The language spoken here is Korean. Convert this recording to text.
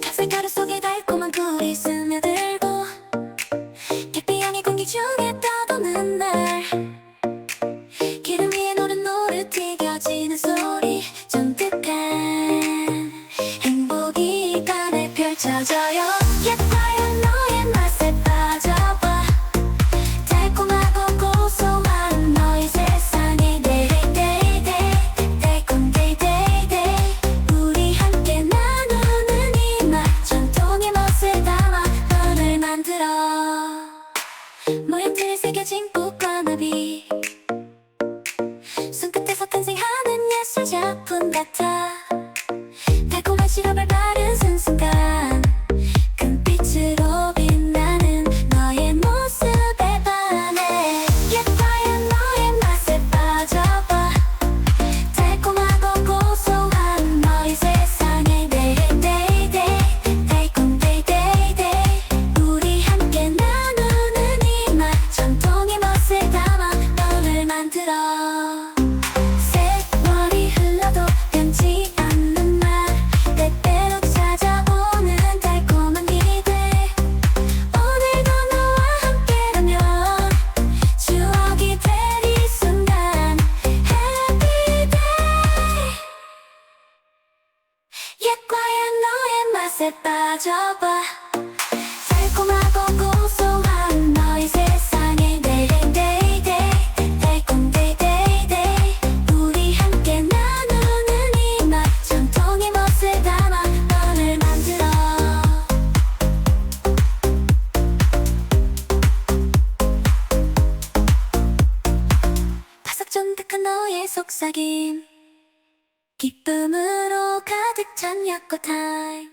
닭살가루 속에 달콤한 꿀이 스며들고 계피향이 공기 중에 떠도는 날 기름 위에 노릇노릇 튀겨지는 소리 쫀득한 행복이 이 밤에 펼쳐져요 모양틀에 새겨진 꽃과 나비 손끝에서 탄생하는 예술 작품 같아. 달콤한 시럽을 바른 순순간 만들어. 세월이 흘러도 변치 않는 날 때때로 찾아오는 달콤한 기대. 오늘도 너와 함께라면 추억이 될 이 순간 Happy day. 옛과연 너의 맛에 빠져봐 쫀득한 너의 속삭임. 기쁨으로 가득 찬 약과 타임